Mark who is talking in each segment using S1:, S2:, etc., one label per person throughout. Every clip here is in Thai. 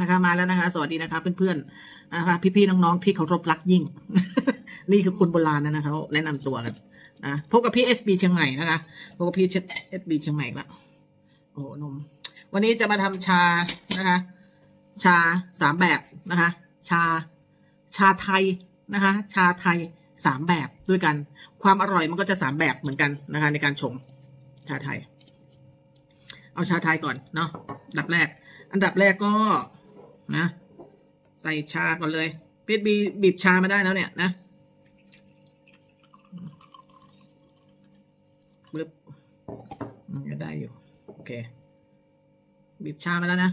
S1: นะคะมาแล้วนะคะ สวัสดีนะคะเพื่อนๆนะคะพี่ๆน้องๆที่เคารพรักยิ่ง นี่คือคนโบราณนะนะเขาแนะนำตัวกันนะพบกับพี่เอสบีเชียงใหม่นะคะพบกับพี่เอสบีเชียงใหม่ละโอ้โหนม วันนี้จะมาทำชานะคะ ชาสามแบบนะคะ ชาชาไทยนะคะ ชาไทยสามแบบด้วยกัน ความอร่อยมันก็จะสามแบบเหมือนกันนะคะ ในการชงชาไทย เอาชาไทยก่อนเนาะดับแรก อันดับแรกก็นะใส่ชาก่อนเลยเพีดบีบีบชามาได้แล้วเนี่ยนะปึ๊บมันก็ได้อยู่ โอเค บีบชามาแล้วนะ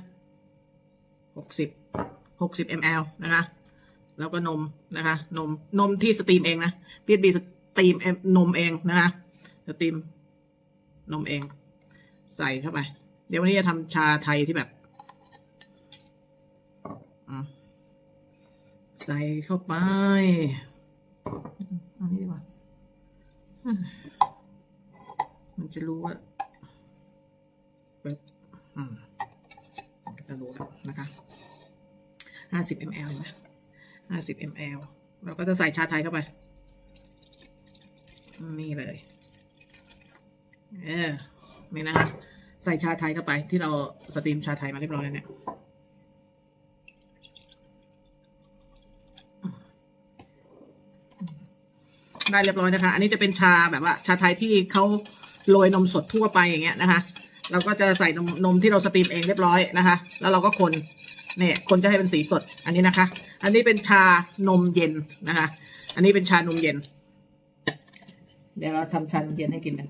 S1: หกสิบหกสิบมลนะคะ แล้วก็นมนะคะ นมนมที่สตรีมเองนะพีดบีสตรีมนมเองนะคะสตรีมนมเอง ใส่เข้าไป เดี๋ยววันนี้จะทำชาไทยที่แบบ ใส่เข้าไป อันนี้ดีกว่า มันจะรู้ว่าแบบอืมจะรู้นะคะห้าสิบมลนะห้าสิบมลเราก็จะใส่ชาไทยเข้าไป นี่เลย เออ นี่นะคะใส่ชาไทยเข้าไปที่เราสตรีมชาไทยมาเรียบร้อยแล้วเนี่ย ได้เรียบร้อยนะคะ อันนี้จะเป็นชาแบบว่า ชาไทยที่เขาโรยนมสดทั่วไปอย่างเงี้ยนะคะ เราก็จะใส่นมนมที่เราสตรีมเองเรียบร้อยนะคะ แล้วเราก็คนเนี่ยคนจะให้เป็นสีสดอันนี้นะคะ อันนี้เป็นชานมเย็นนะคะ อันนี้เป็นชานมเย็น เดี๋ยวเราทำชานมเย็นให้กินกัน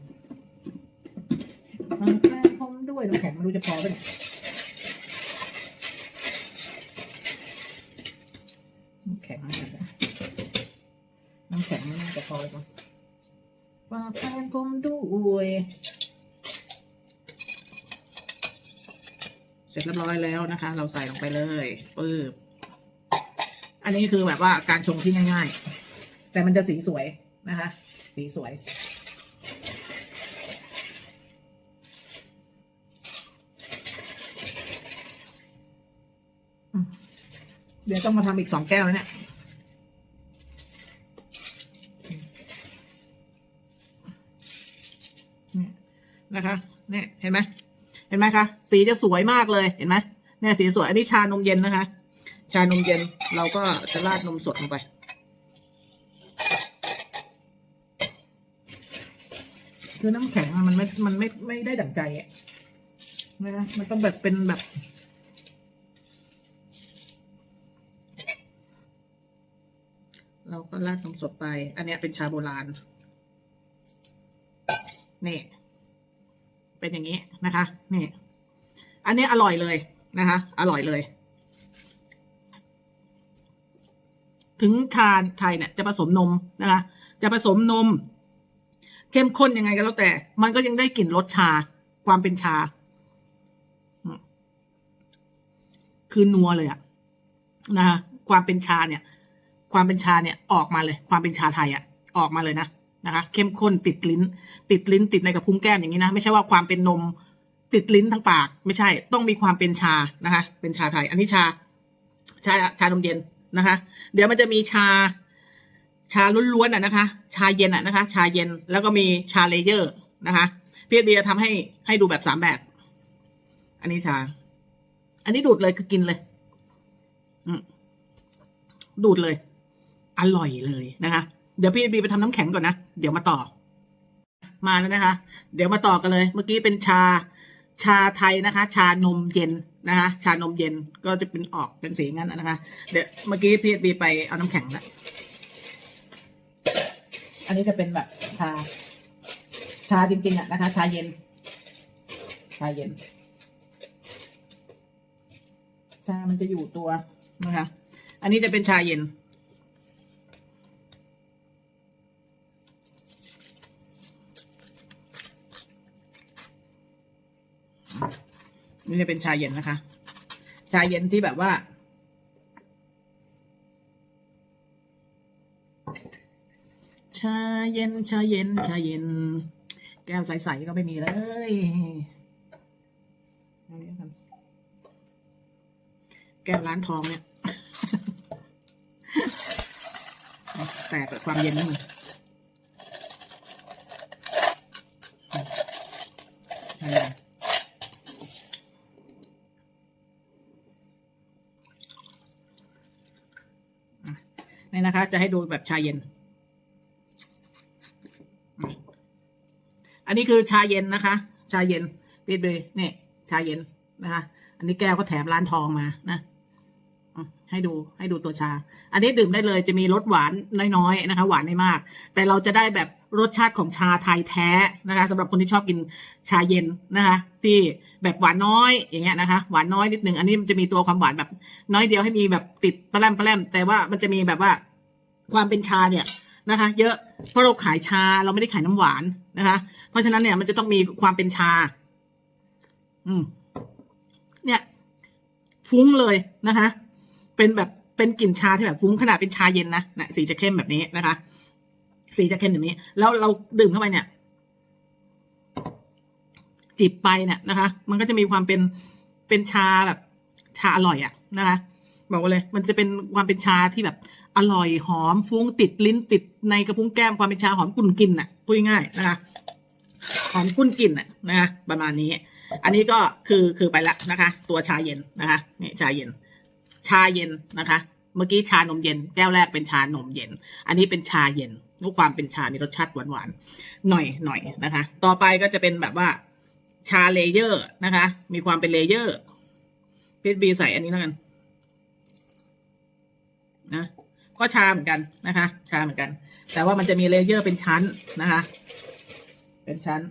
S1: มันแป้งผมด้วยน้ำแข็งไม่รู้จะพอไหมเนี่ยน้ำแข็งน่าจะ น้ำแข็งน่าจะพอไหมฝากแฟนผมด้วยเสร็จเรียบร้อยแล้วนะคะ เราใส่ลงไปเลยปึ๊บอันนี้คือแบบว่าการชงที่ง่าย ๆ แต่มันจะสีสวยนะคะ สีสวย เดี๋ยวต้องมาทำอีกสองแก้วแล้วเนี่ยเนี่ย เนี่ยเห็นไหมเห็นไหมคะสีจะสวยมากเลยเห็นไหมเนี่ยสีสวยอันนี้ชานมเย็นนะคะ ชานมเย็นเราก็จะราดนมสดลงไปคือน้ำแข็งมันไม่ มันไม่ไม่ได้ดั่งใจอะนะมันต้องแบบเป็นแบบ เราก็ราดนมสดไป อันเนี้ยเป็นชาโบราณนี่ เป็นอย่างนี้นะคะนี่อันนี้อร่อยเลยนะคะ อร่อยเลย ถึงชาไทยเนี่ยจะผสมนมนะคะ จะผสมนม เข้มข้นยังไงก็แล้วแต่ มันก็ยังได้กลิ่นรสชา ความเป็นชา คือนัวเลยอะนะคะความเป็นชาเนี่ย ความเป็นชาเนี่ย ออกมาเลย ความเป็นชาไทยอะออกมาเลยนะ นะคะเข้มข้นติดลิ้น ติดลิ้นติดในกับพุ้งแก้มอย่างนี้นะ ไม่ใช่ว่าความเป็นนมติดลิ้นทั้งปาก ไม่ใช่ต้องมีความเป็นชานะคะ เป็นชาไทย อันนี้ชา ชาชานมเย็นนะคะ เดี๋ยวมันจะมีชา ชาล้วนๆอะนะคะ ชาเย็นอะนะคะ ชาเย็นแล้วก็มีชาเลเยอร์นะคะพี่เบียร์ทำให้ให้ดูแบบสามแบบ อันนี้ชา อันนี้ดูดเลยคือกินเลยดูดเลย อร่อยเลยนะคะ เดี๋ยวพี่บีไปทำน้ำแข็งก่อนนะ เดี๋ยวมาต่อ มาแล้วนะคะ เดี๋ยวมาต่อกันเลย เมื่อกี้เป็นชา ชาไทยนะคะ ชานมเย็นนะคะ ชานมเย็นก็จะเป็นออกเป็นสีงั้นนะคะ เดี๋ยวเมื่อกี้พี่บีไปเอาน้ำแข็งแล้วอันนี้จะเป็นแบบชา ชาจริงๆอะนะคะ ชาเย็น ชาเย็น ชามันจะอยู่ตัวนะคะ อันนี้จะเป็นชาเย็น นี่จะเป็นชาเย็นนะคะ ชาเย็นที่แบบว่า ชาเย็น ชาเย็น ชาเย็น แก้วใสๆก็ไม่มีเลยแก้วร้านทองเนี่ย แตกความเย็นนี่มันใช่เลยอะนี่นะคะ จะให้ดูแบบชาเย็น อันนี้คือชาเย็นนะคะ ชาเย็นปิดเลยเนี่ยชาเย็นนะคะ อันนี้แก้วก็แถมร้านทองมานะให้ดูให้ดูตัวชา อันนี้ดื่มได้เลยจะมีรสหวานน้อยๆนะคะ หวานไม่มาก แต่เราจะได้แบบรสชาติของชาไทยแท้นะคะสำหรับคนที่ชอบกินชาเย็นนะคะ ที่แบบหวานน้อยอย่างเงี้ยนะคะ หวานน้อยนิดนึง อันนี้มันจะมีตัวความหวานแบบน้อยเดียวให้มีแบบติดแปลาแปลาแรมแต่ว่ามันจะมีแบบว่า ความเป็นชาเนี่ยนะคะ เยอะเพราะเราขายชาเราไม่ได้ขายน้ำหวานนะคะ เพราะฉะนั้นเนี่ยมันจะต้องมีความเป็นชา อืม เนี่ยฟุ้งเลยนะคะ เป็นแบบเป็นกลิ่นชาที่แบบฟุ้งขนาดเป็นชาเย็นนะนะสีจะเข้มแบบนี้นะคะ สีจะเข้มแบบนี้ แล้วเราดื่มเข้าไปเนี่ย จิบไปเนี่ยนะคะ มันก็จะมีความเป็นเป็นชาแบบชาอร่อยอะนะคะบอกเลย มันจะเป็นความเป็นชาที่แบบ อร่อยหอมฟุ้งติดลิ้นติดในกระพุ้งแก้มความเป็นชาหอมกุ่นกลิ่นน่ะพูดง่ายนะคะหอมกุ้นกลิ่นน่ะนะคะประมาณนี้ อันนี้ก็คือคือไปละนะคะ ตัวชาเย็นนะคะนี่ชาเย็น ชาเย็นนะคะ เมื่อกี้ชานมเย็น แก้วแรกเป็นชานมเย็น อันนี้เป็นชาเย็นรูปความเป็นชา มีรสชาติหวานหวานๆหน่อยหน่อยนะคะ ต่อไปก็จะเป็นแบบว่าชาเลเยอร์นะคะ มีความเป็นเลเยอร์พีบีใส่อันนี้แล้วกันนะ ก็ชาเหมือนกันนะคะ ชาเหมือนกัน แต่ว่ามันจะมีเลเยอร์เป็นชั้นนะคะ เป็นชั้น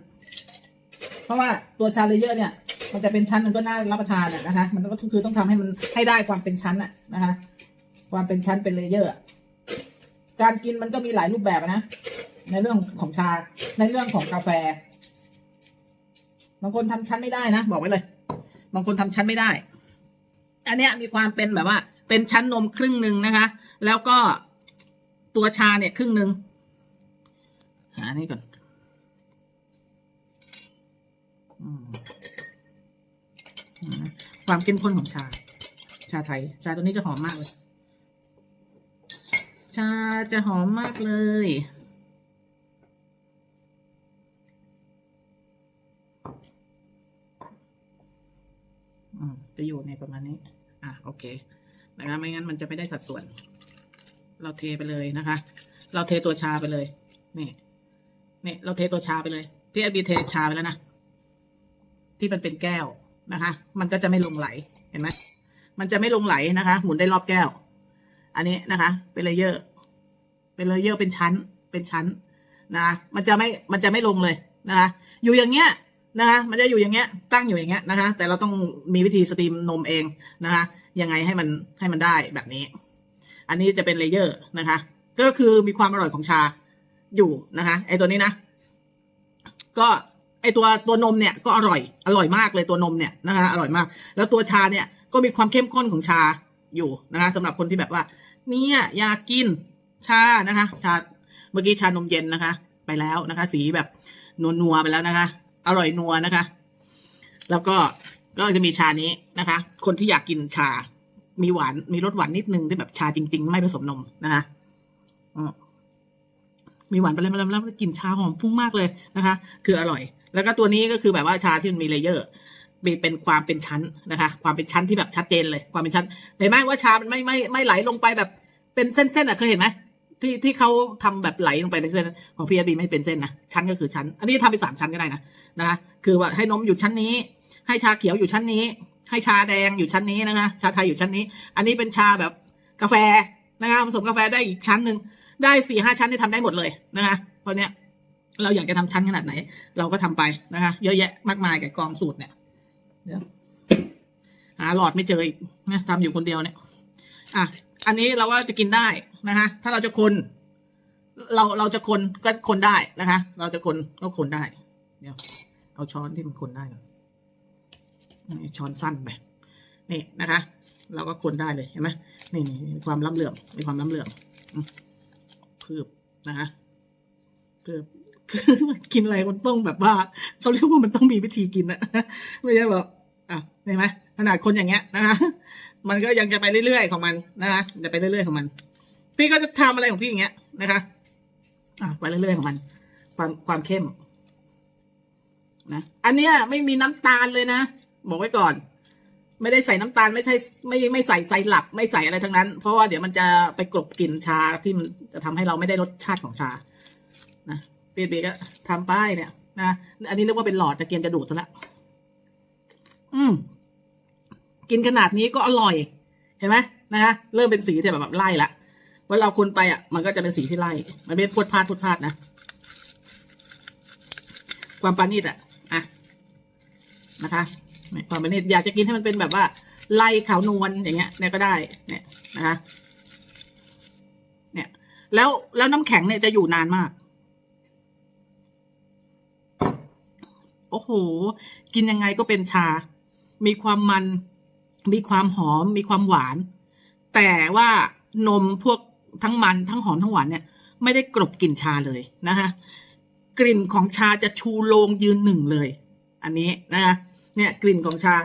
S1: เพราะว่าตัวชาเลเยอร์เนี่ย มันจะเป็นชั้นมันก็น่ารับประทานนะคะ มันก็คือต้องทำให้มันให้ได้ความเป็นชั้นอะนะคะ ความเป็นชั้นเป็นเลเยอร์การกินมันก็มีหลายรูปแบบนะ ในเรื่องของชา ในเรื่องของกาแฟ บางคนทำชั้นไม่ได้นะ บอกไว้เลย บางคนทำชั้นไม่ได้ อันเนี้ยมีความเป็นแบบว่า เป็นชั้นนมครึ่งหนึ่งนะคะ แล้วก็ตัวชาเนี่ยครึ่งหนึ่งหาอันนี้ก่อนอความเข้มข้นของชา ชาไทย ชาตัวนี้จะหอมมากเลย ชาจะหอมมากเลยอืมจะอยู่ในประมาณนี้ อะ โอเค นะคะไม่งั้นมันจะไม่ได้สัดส่วน เราเทไปเลยนะคะ เราเทตัวชาไปเลยนี่นี่เราเทตัวชาไปเลยพี่แอบีเทชาไปแล้วนะที่มันเป็นแก้วนะคะ มันก็จะไม่ลงไหลเห็นไหมมันจะไม่ลงไหลนะคะ หมุนได้รอบแก้ว อันนี้นะคะ เป็นเลเยอร์ เป็นเลเยอร์เป็นชั้น เป็นชั้นนะมันจะไม่มันจะไม่ลงเลยนะคะ อยู่อย่างเงี้ยนะคะ มันจะอยู่อย่างเงี้ย ตั้งอยู่อย่างเงี้ยนะคะ แต่เราต้องมีวิธีสตรีมนมเองนะคะ ยังไงให้มันให้มันได้แบบนี้ อันนี้จะเป็นเลเยอร์นะคะ ก็คือมีความอร่อยของชาอยู่นะคะ ไอตัวนี้นะ ก็ไอตัวตัวนมเนี่ยก็อร่อย อร่อยมากเลยตัวนมเนี่ยนะคะอร่อยมาก แล้วตัวชาเนี่ยก็มีความเข้มข้นของชาอยู่นะคะสำหรับคนที่แบบว่า เนี่ยอยากกินชานะคะ ชาเมื่อกี้ชานมเย็นนะคะ ไปแล้วนะคะ สีแบบนัวๆไปแล้วนะคะ อร่อยนัวนะคะ แล้วก็ก็จะมีชานี้นะคะ คนที่อยากกินชา มีหวานมีรสหวานนิดนึงที่แบบชาจริง ๆ ไม่ผสมนมนะคะมีหวานไปแล้วแล้วแล้วกลิ่นชาหอมฟุ้งมากเลยนะคะ คืออร่อย แล้วก็ตัวนี้ก็คือแบบว่าชาที่มันมีเลเยอร์มีเป็นความเป็นชั้นนะคะ ความเป็นชั้นที่แบบชัดเจนเลย ความเป็นชั้นเห็นไหมว่าชามันไม่ไม่ไม่ไหลลงไปแบบเป็นเส้นๆอะเคยเห็นไหมที่ที่เขาทำแบบไหลลงไปเป็นเส้นของพีเอบีไม่เป็นเส้นนะชั้นก็คือชั้น อันนี้ทำเป็นสามชั้นก็ได้นะนะคะคือว่าให้นมอยู่ชั้นนี้ ให้ชาเขียวอยู่ชั้นนี้ ให้ชาแดงอยู่ชั้นนี้นะคะชาไทยอยู่ชั้นนี้ อันนี้เป็นชาแบบกาแฟนะคะผสมกาแฟได้อีกชั้นหนึ่งได้สี่ห้าชั้นที่ทำได้หมดเลยนะคะเพราะเนี้ยเราอยากจะทำชั้นขนาดไหน เราก็ทำไปนะคะ เยอะแยะมากมายกับกองสูตรเนี่ยหาหลอดไม่เจออีกนะทำอยู่คนเดียวเนี่ย อะ อันนี้เราว่าจะกินได้นะคะ ถ้าเราจะคน เราเราจะคนก็คนได้นะคะ เราจะคนก็คนได้ เดี๋ยวเอาช้อนที่มันคนได้ก่อน ช้อนสั้นไปนี่นะคะ เราก็คนได้เลยเห็นไหมนี่นี่มีความล้ำเหลื่อมมีความล้ำเหลื่อมอืมคืบนะคะคืบคือกินอะไรมันต้องแบบว่าเขาเรียกว่ามันต้องมีวิธีกินอะไม่ใช่แบบอะเห็นไหมขนาดคนอย่างเงี้ยนะคะมันก็ยังจะไปเรื่อยๆของมันนะคะจะไปเรื่อยๆของมัน พี่ก็จะทำอะไรของพี่อย่างเงี้ยนะคะอะไปเรื่อยๆของมัน ความความเข้มนะอันเนี้ยไม่มีน้ำตาลเลยนะ บอกไว้ก่อน ไม่ได้ใส่น้ำตาลไม่ใช่ไม่ไม่ใส่ไซรัปไม่ใส่อะไรทั้งนั้น เพราะว่าเดี๋ยวมันจะไปกลบกลิ่นชาที่มันจะทำให้เราไม่ได้รสชาติของชา นะเปียกๆก็ทำป้ายเนี่ยนะอันนี้นึกว่าเป็นหลอดตะเกียงจะดูดซะแล้วอืม กินขนาดนี้ก็อร่อย เห็นไหมนะคะเริ่มเป็นสีที่แบบแบบไล่ละเวลาเราคนไปอะ มันก็จะเป็นสีที่ไล่มันไม่พวดพลาดพวดพลาดนะความปานีตอะ อะ นะคะ ความปานีตอยากจะกินให้มันเป็นแบบว่าไล่ขาวนวลอย่างเงี้ยเนี่ยก็ได้เนี่ยนะคะเนี่ย แล้วแล้วน้ำแข็งเนี่ยจะอยู่นานมาก โอ้โห กินยังไงก็เป็นชา มีความมัน มีความหอม มีความหวาน แต่ว่านมพวกทั้งมันทั้งหอมทั้งหวานเนี่ย ไม่ได้กลบกลิ่นชาเลยนะคะกลิ่นของชาจะชูโรงยืนหนึ่งเลย อันนี้นะคะ เนี่ยกลิ่นของชา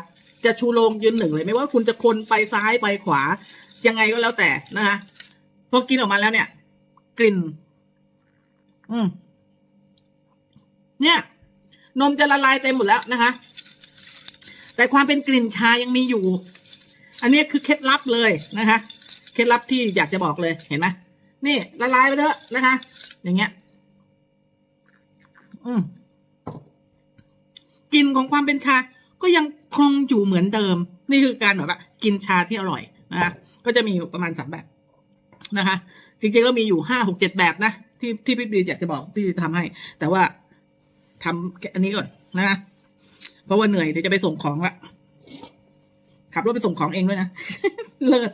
S1: จะชูโรงยืนหนึ่งเลย ไม่ว่าคุณจะคนไปซ้ายไปขวา ยังไงก็แล้วแต่นะคะพอกินออกมาแล้วเนี่ย กลิ่น อืมเนี่ย นมจะละลายเต็มหมดแล้วนะคะ แต่ความเป็นกลิ่นชายังมีอยู่ อันนี้คือเคล็ดลับเลยนะคะ เคล็ดลับที่อยากจะบอกเลยเห็นไหมนี่ละลายไปเถอะนะคะ อย่างเงี้ย อืมกลิ่นของความเป็นชา ก็ยังคงอยู่เหมือนเดิม นี่คือการแบบว่ากินชาที่อร่อยนะคะก็จะมีอยู่ประมาณสามแบบนะคะ จริงๆแล้วมีอยู่ห้าหกเจ็ดแบบนะที่ที่พี่บีอยากจะบอกที่ทำให้ แต่ว่าทำอันนี้ก่อนนะคะเพราะว่าเหนื่อยเดี๋ยวจะไปส่งของละขับรถไปส่งของเองด้วยนะเลิศ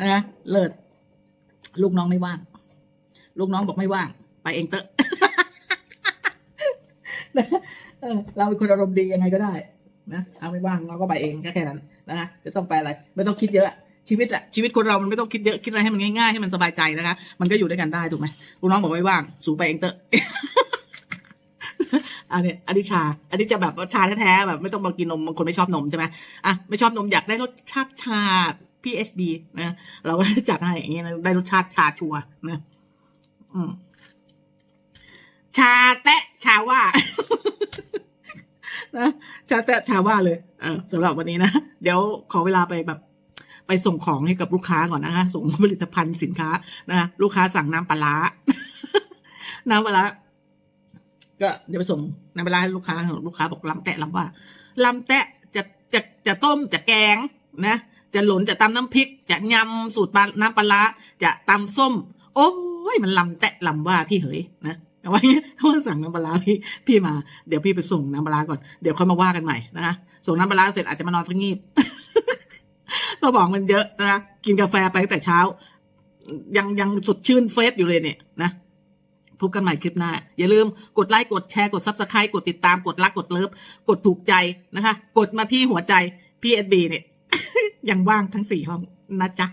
S1: นะคะเลิศลูกน้องไม่ว่าง ลูกน้องบอกไม่ว่าง ไปเองเตอะ เออเราเป็นคนอารมณ์ดียังไงก็ได้นะเอาไม่ว่างเราก็ไปเองก็แค่นั้นนะคะจะต้องไปอะไร ไม่ต้องคิดเยอะชีวิตอะชีวิตคนเรามันไม่ต้องคิดเยอะคิดอะไรให้มันง่ายๆให้มันสบายใจนะคะมันก็อยู่ด้วยกันได้ถูกไหมลูกน้องบอกไม่ว่าง สูไปเองเตอะอันนี้อันนี้ชา อันนี้จะแบบชาแท้ๆแบบไม่ต้องมากินนมบางคนไม่ชอบนมใช่ไหมอะไม่ชอบนมอยากได้รสชาติชา PSB นะเราก็จัดให้อย่างเงี้ยได้รสชาติชาชัวนะอืมชาแตะชาว่า นะชาแตะชาว่าเลยเออสำหรับวันนี้นะ เดี๋ยวขอเวลาไปแบบไปส่งของให้กับลูกค้าก่อนนะคะส่งผลิตภัณฑ์สินค้านะคะลูกค้าสั่งน้ำปลาร้าน้ำปลาก็เดี๋ยวไปส่งน้ำปลาให้ลูกค้าลูกค้าบอกลำแตะลำว่าลำแตะจะจะจะต้มจะแกงนะจะหลนจะตำน้ำพริก จะยำสูตรปลาน้ำปลาร้าจะตำส้ม โอ้ยมันลำแตะลำว่าพี่เหยนะ เอาไว้เขามาสั่งน้ำปลาร้าพี่พี่มาเดี๋ยวพี่ไปส่งน้ำปลาร้าก่อนเดี๋ยวค่อยมาว่ากันใหม่นะคะส่งน้ำปลาร้าเสร็จอาจจะมานอนสักงีบสมองมันเยอะนะคะกินกาแฟไปตั้งแต่เช้า ยังยังสดชื่นเฟสอยู่เลยเนี่ยนะพบกันใหม่คลิปหน้า อย่าลืมกดไลค์กดแชร์กดซับสไครต์กดติดตามกดรักกดเลิฟกดถูกใจนะคะ กดมาที่หัวใจ PSB เนี่ย ยังว่างทั้งสี่ห้องนะจ๊ะ